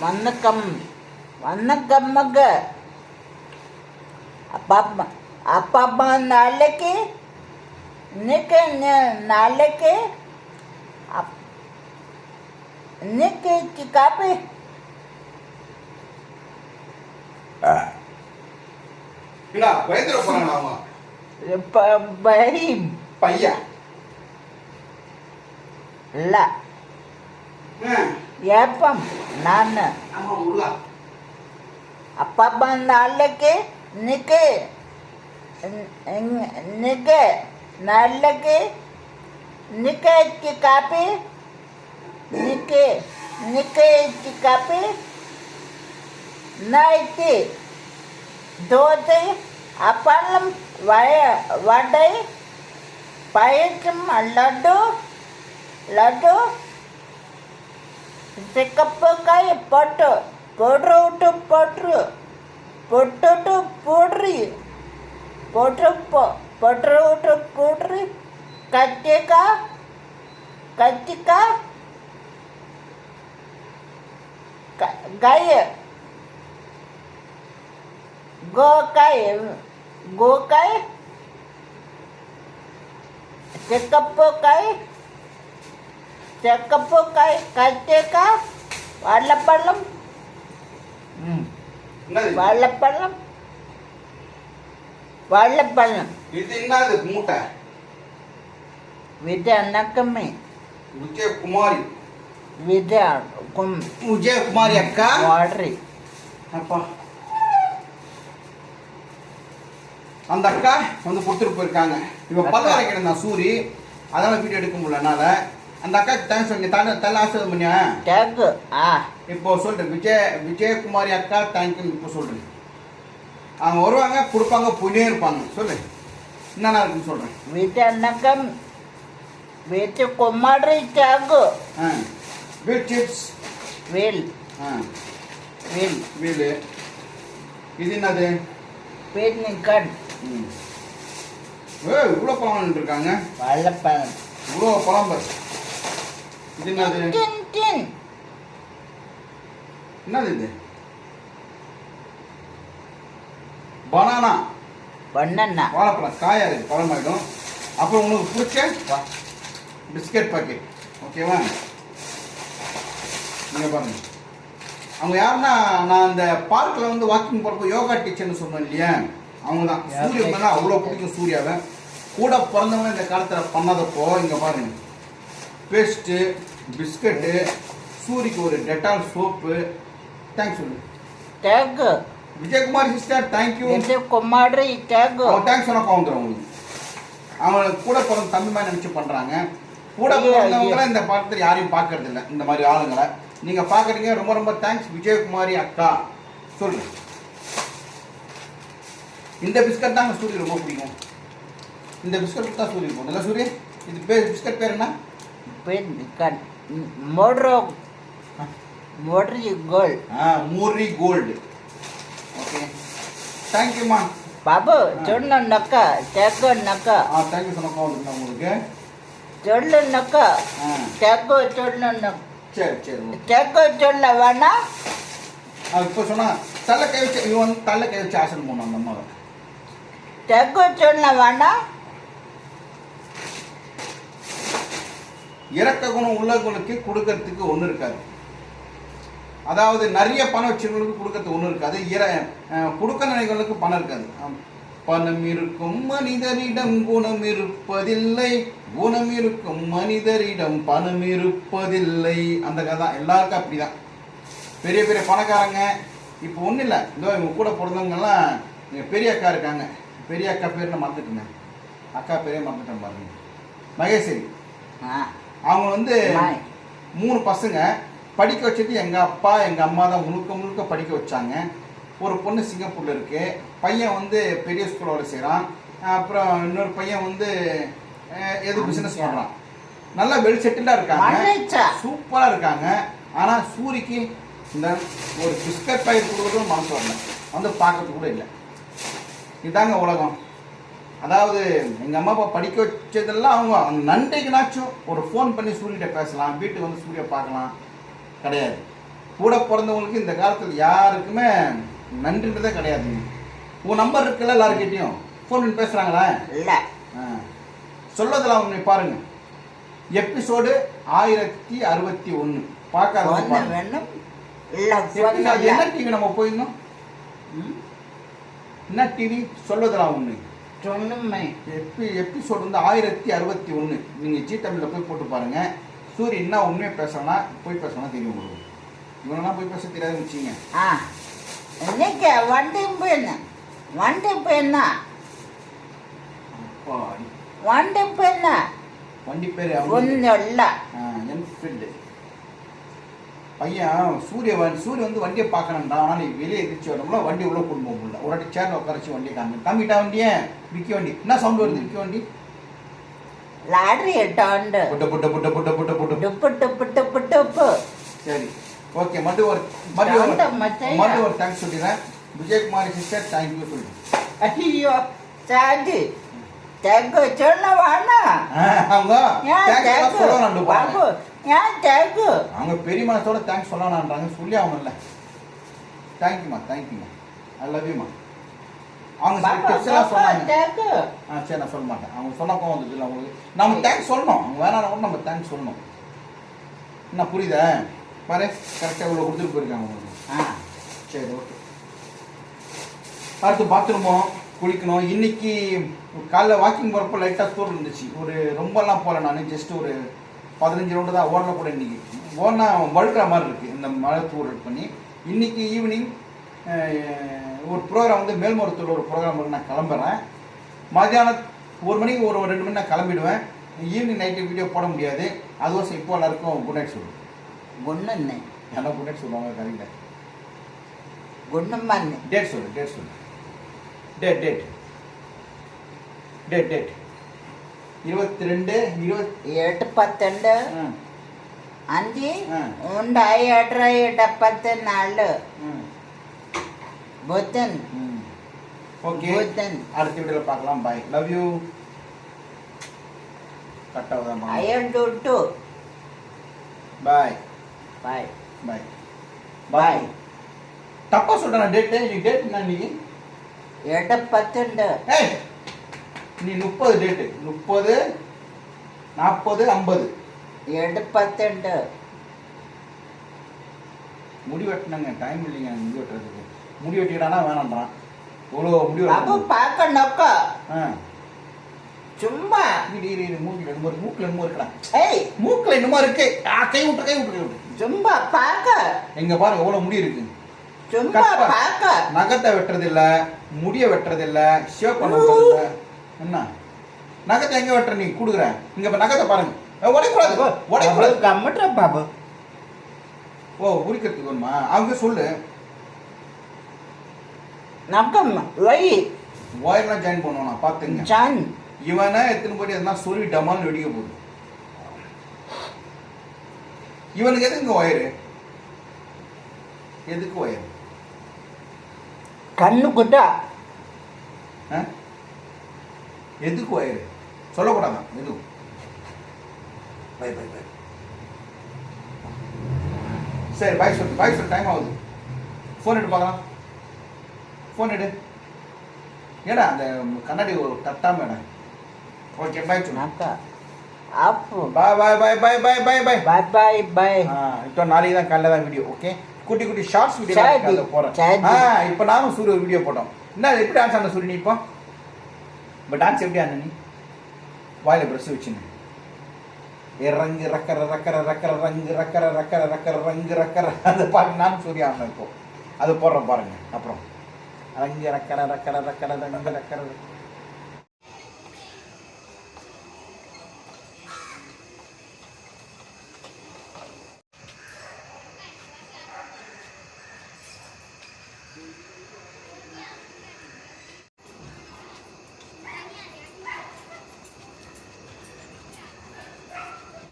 வணக்கம். வணக்கம் மக அப்பா அம்மா அப்பா அம்மா நாளைக்கு இன்னைக்கு ந- நாளைக்கு அப்- இன்னைக்கு சி- காப்பி. இல்ல பயந்துட போறாங்க அவங்க ப- பரி பையன் இல்லை. ஆ, ஏப்பம் நான் ஆமா முருகா. அப்பா அம்மா நாளைக்கு இன்னைக்கு இன்- இன்- இன்னைக்கு நாளைக்கு இன்னைக்கு சி காப்பி. இன்னைக்கு சி காப்பி. நைட்டு தோசை. அப்பளம் வய வடை. பாயசம் லட்டு லட்டு. சிக்கப்புக்காய் போட்டு போட்ரு விட்டு போட்ரு போட்டுட்டு போடுறி போட்டு போ போட்ரு விட்டு போடுறி கத்திரிக்காய் கத்திரிக்காய் க- காய் கோக்காய் கோக்காய் சிக்கப்புக்காய் செக்கப்புக்காய் கத்திரிக்காய் வாழைப்பழம் ம் என்னது வாழைப்பழம் வாழைப்பழம் இது என்னது? மூட்டை விஜய நக்கமே விஜயகுமாரி விஜய கும் விஜயகுமாரி. அக்கா வாட்ரி. அப்பா. அந்த அக்கா வந்து கொடுத்துட்டு போயிருக்காங்க. இவன் பல்ல அரைக்கணும் நான் சூரி. அதனால வீடியோ எடுக்க முடியல என்னால. அந்த அக்காக்கு தேங்க்ஸ் சொல்லி தலை தலை ஆசிரியர் பண்ணியா டேக்கு ஆ. இப்போ சொல்றேன். விஜய விஜயகுமாரி அக்கா தேங்க்யூ இப்போ சொல்றேன். அவங்க வருவாங்க கொடுப்பாங்க போயிட்டே இருப்பாங்க. சொல்லு. என்னென்ன இருக்குன்னு சொல்றேன். விஜய நக்கம் விஜய குமாரி டேக்கு ஆ. வீல் சிப்ஸ் வில் ஆ. வில் வீலு இது என்னது? பீர்னிக்கன் ம். ஏ இவ்வளோ பழம் இருக்காங்க. வாழைப்பழம் இவ்வளோ பழம் பாரு இது என்னது? என்னது இது? பனானா பண்ணண்ணா வாழைப்பழம். காயா இருக்கு பழமாயிடும் அப்புறம் உனக்கு பிடிச்ச பிஸ்கட் பாக்கெட் ஓகேவா நீங்க பாருங்க. அவங்க யாருன்னா நான் அந்த பார்க்கில் வந்து வாக்கிங் போகிறப்போ யோகா டீச்சர்னு சொன்னேன் இல்லையா? அவங்க தான் யார் சூரிய மேலே அவ்வளோ பிடிக்கும் சூர்யாவை. கூட பிறந்தவங்க இந்த காலத்தில் பண்ணாதப்போ இங்கே பாருங்க. பேஸ்ட்டு பிஸ்கட்டு சூரிக்கு ஒரு டெட்டால் சோப்பு. தேங்க்ஸ் சொல்லு டேக்கு Vijayakumar sister thank you Vijaya Kumari டேக்கு அவன் தேங்க்ஸ் சொன்னா வந்துடும் உங்களுக்கு அவன் கூட பிறந்த தம்பி மாதிரி நினச்சி பண்ணுறாங்க கூட பிறந்தவங்கள இந்த படத்தில் யாரையும் பார்க்கறது இல்லை இந்த மாதிரி ஆளுங்களை. நீங்கள் பார்க்குறீங்க ரொம்ப ரொம்ப தேங்க்ஸ் விஜயகுமாரி அக்கா. சொல்லு இந்த பிஸ்கட் தாங்க சூரிய ரொம்ப பிடிக்கும். இந்த பிஸ்கட் தான் சூரிய இருக்கும் இல்லை சூரிய இது பேர் பிஸ்கட் பேர் என்ன? பீர்னிக்கன் மோட்ரோ மோட்ரி கோல் ஆ மூரி கோல்டு ஓகே தேங்க்யூம்மா బాబు చూడు నొక్క తెగ్గు నొక్క ஆ தேங்க்யூ சொன்னப்பா வந்துருந்தா உங்களுக்கு చూడు నొక్క ஆ తెగ్గు చూడు నొక్క சரி சரி ஓகே తెగ్గు చూడలేవానా அவன் இப்போ சொன்னா தள்ள கை வச்சு இவன் வந்து தள்ள கை வச்சு ஆசனம் போனான் அந்த அம்மாவை తెగ్గు చూడలేవానా இறக்க குணம் உள்ளவங்களுக்கு கொடுக்கறதுக்கு ஒன்றும் இருக்காது. அதாவது நிறைய பணம் வச்சவங்களுக்கு கொடுக்கறதுக்கு ஒன்றும் இருக்காது. இற கொடுக்க நினைக்கிறவங்களுக்கு பணம் இருக்காது. பணம் இருக்கும் மனிதரிடம் குணம் இருப்பதில்லை. குணம் இருக்கும் மனிதரிடம் பணம் இருப்பதில்லை. அந்த கதை தான். எல்லாருக்கும் அப்படிதான். பெரிய பெரிய பணக்காரங்க இப்போ ஒன்றும் இல்லை. இதோ இவங்க கூட பிறந்தவங்கெல்லாம் இங்க பெரிய அக்கா இருக்காங்க. பெரிய அக்கா பேர் நான். அக்கா பேரே மறந்துட்டேன் பாருங்க. மகேஸ்வரி. அவங்க வந்து. மூணு பசங்க படிக்க வச்சது எங்கள் அப்பா எங்கள் அம்மா தான் முழுக்க முழுக்க படிக்க வச்சாங்க. ஒரு பொண்ணு சிங்கப்பூரில் இருக்கு. பையன் வந்து பெரிய ஸ்கூலில் வேலை செய்கிறான் அப்புறம் இன்னொரு பையன் வந்து ஏதோ பிஸ்னஸ் பண்ணுறான் நல்லா வெல் செட்டில்டாக இருக்காங்க. சூப்பராக இருக்காங்க. ஆனால் சூரிக்கு இந்த ஒரு பிஸ்கட் பாக்கெட் கொடுக்குறதும் மனசு வரல. வந்து பார்க்கறது கூட இல்லை. இதாங்க உலகம். அதாவது எங்கள் அம்மா அப்பா படிக்க வச்சதெல்லாம் அவங்க அந்த நன்றிக்குனாச்சும் ஒரு ஃபோன் பண்ணி சூரியகிட்ட பேசலாம். வீட்டுக்கு வந்து சூரிய பார்க்கலாம். கிடையாது. கூட பிறந்தவங்களுக்கு இந்த காலத்தில் யாருக்குமே நன்றின்றதே கிடையாதுங்க உன் நம்பர் இருக்குல்ல எல்லாருக்கிட்டையும் ஃபோன் பண்ணி பேசுகிறாங்களா இல்லை. சொல்லதெல்லாம் உண்மை பாருங்க. எபிசோடு ஆயிரத்தி அறுபத்தி ஒன்று பார்க்காத ஒன்று என்ன டிவி நம்ம போயிருந்தோம்? என்ன டிவி சொல்லதெல்லாம் உண்மை சொன்னுமே. எப்பி எபிசோடு வந்து ஆயிரத்தி அறுபத்தி ஒன்று நீங்கள் ஜி தமிழில் போய் போட்டு பாருங்க. சூரியன் என்ன உண்மையை பேசுறனா போய் பேசுனா தெரியும் உங்களுக்கு. இவனெல்லாம் போய் பேச தெரியாதுன்னு வச்சுங்க ஆ. இன்னைக்கு வண்டி போயின்னு வண்டி போயின்னா அப்பாடி. வண்டி போயின்னா வண்டி பேர் ஒன்றும் இல்லை. என்ஃபீல்டு பையன் சூரிய சூரிய வந்து வண்டியை பார்க்கணும்டா. ஆனால் நீ வெளியே எதிர்த்து வரணும்ல வண்டி உள்ள கொண்டு போக முடியல. ஒரு சேர்ல உட்கார வச்சு வண்டியை காமி காமிட்டா வண்டியே விக்கி வண்டி. என்ன சவுண்ட் வருது? விக்கி வண்டி. லாட்ரி எட்டாண்டு. புட்ட புட்ட புட்ட புட்ட புட்ட புட்ட. டுப்பு டுப்பு டுப்பு சரி. ஓகே மறுபடியும் ஒரு மறுபடியும். மறுபடியும் ஒரு தேங்க்ஸ் சொல்லிடுறேன். விஜயகுமாரி சிஸ்டர் தேங்க்யூ சொல்லி ஐயோ சாதி தேக்கு சொல்ல வேணாம் அவங்க தேங்க்ஸ் சொல்லணும் பாபு ஏன் தேக்கு அவங்க பெரிய மனசோட தேங்க்ஸ் சொல்லணுன்றாங்க சொல்லி அவங்கல்ல தேங்க்யூமா தேங்க்யூமா ஐ லவ் யூமா அவங்க tips எல்லாம் சொன்னாங்க. ஆ சரி நான் சொல்ல மாட்டேன். அவங்க சொன்ன கோவம் வந்தது இல்லை அவங்களுக்கு. நம்ம தேங்க்ஸ் சொல்லணும். அவங்க வேணாம் கூட நம்ம தேங்க்ஸ் சொல்லணும். என்ன புரியுதா? பாரு கரெக்டாக இவ்வளோ கொடுத்துட்டு போயிருக்காங்க. உங்களுக்கு ஆ. சரி ஓகே அடுத்து பாத்ரூமோ குளிக்கணும். இன்னைக்கு காலைல வாக்கிங் போகிறப்ப லைட்டாக தூரம் இருந்துச்சு. ஒரு ரொம்பலாம் போகல நான். ஜஸ்ட் ஒரு பதினஞ்சு ரவுண்டு தான் ஓடல கூட இன்னைக்கு. ஓடினா வழுக்கிற மாதிரி இருக்குது இந்த மழை தூரல் பண்ணி. இன்னைக்கு ஈவினிங் ஒரு ப்ரோக்ராம் வந்து மேல்மருத்தூர் ஒரு ப்ரோக்ராம் நான் கிளம்புறேன். மத்தியானம் ஒரு மணிக்கு ஒரு ரெண்டு மணி நான் கிளம்பிடுவேன். ஈவினிங் நைட்டு வீடியோ போட முடியாது. அதுவும் இப்போ எல்லாருக்கும் குட் நைட் சொல்லுவேன் குண்ணுன்னு என்ன குட் நைட் சொல்லுவாங்க கரெக்டாக குண்ணுமன்னு டேட் சொல்லு டேட் சொல்லு. டேட் டேட் டேட் டேட் இருபத்தி ரெண்டு இருபத்தி எட்டு பத்தெண்டு. அஞ்சு. உண்டாய் எட்டரை எட்டு பத்து நாலு. புத்தன். ஓகே. புத்தன். அடுத்த வீடியோவில் பார்க்கலாம். பாய் லவ் யூ கட் ஆகுதா I'm too too bye bye bye bye தப்பா சொல்றேன் டேட் டேட் என்ன இன்னைக்கு എട്ട് പത്തുണ്ട് ஏய் நீ முப்பது டேட்டு முப்பது நாற்பது ஐம்பது എട്ട് പത്തുണ്ട് முடி வெட்டினாங்க டைம் இல்லைங்க முடி வெட்டுறதுக்கு முடி வெட்டிக்கிட்டானா வேணான்றான் இவ்வளோ முடி അപ്പൊ வெட்டணும். പാക്കണൊക്ക ஆ ചുമ്മാ இரு இரு இரு மூக்கில் என்னமோ இருக்கு மூக்கில் என்னமோ இருக்கடா ഏയ് மூக்கில் என்னமோ இருக்கு ஆ கை விட்டு கை விட்டு கை விட்டு ചുമ്മാ പാക്ക எங்க பாருங்க எவ்வளோ முடி இருக்கு நகத்தை வெட்டுறதில்ல முடிய வெட்டுறதில்ல ஷேவ் என்ன? நகத்தை எங்க வெட்டுற நீ? குடுக்குற. இங்க இப்ப நகத்தை பாருங்க. உடைக்கூடாது. உடைக்கூடாது. கம்மட்டுற பாபு. ஓ உரிக்கிறதுக்கு ஒன்றுமா அவங்க சொல்லு. நகம் ஒய் ஒயர்லாம் ஜாயின் பண்ணுவோம் நான் பார்த்துங்க. ஜாயின் இவனை எத்தனை போய் எதனா சொல்லி டமால் வெடிக்க போகுது. இவனுக்கு எதுங்க ஒயரு? எதுக்கு ஒயரு? கண்ணு கொட்டா எதுக்கு வயிறு? சொல்லக்கூடாங்க எதுவும் பை பை பை. சரி பை சொல்லு பை சொல்லு டைம் ஆகுது. ஃபோன் எடு பார்க்கலாம். ஃபோன் எடு. ஏடா அந்த கண்ணாடி தட்டாம ஏடா ஓகே பாய் சொன்னாக்கா bye bye bye bye bye bye bye bye bye bye இப்போ நாளைக்கு தான் காலைல தான் வீடியோ ஓகே குட்டி குட்டி ஷார்ட்ஸ் வீடியோ. ஆ இப்போ நானும் சூரிய வீடியோ போட்டோம். என்ன அது எப்படி டான்ஸ் ஆன சூரிய நீ இப்போ? இப்போ டான்ஸ் எப்படி ஆன நீ? வாயில் ப்ரெஷ் வச்சுன்னு. இறங்கு ரக்கர ரக்கர ரக்கர ரங்கு ரக்கர ரக்கர ரக்கர ரங்கு ரக்கர. அந்த பாட்டு நானும் சூர்யா ஆனேன் இப்போ. அது போடுறோம் பாருங்க அப்புறம். ரங்கு ரக்கர ரக்கர ரக்கர ரங்கு ரக்கர.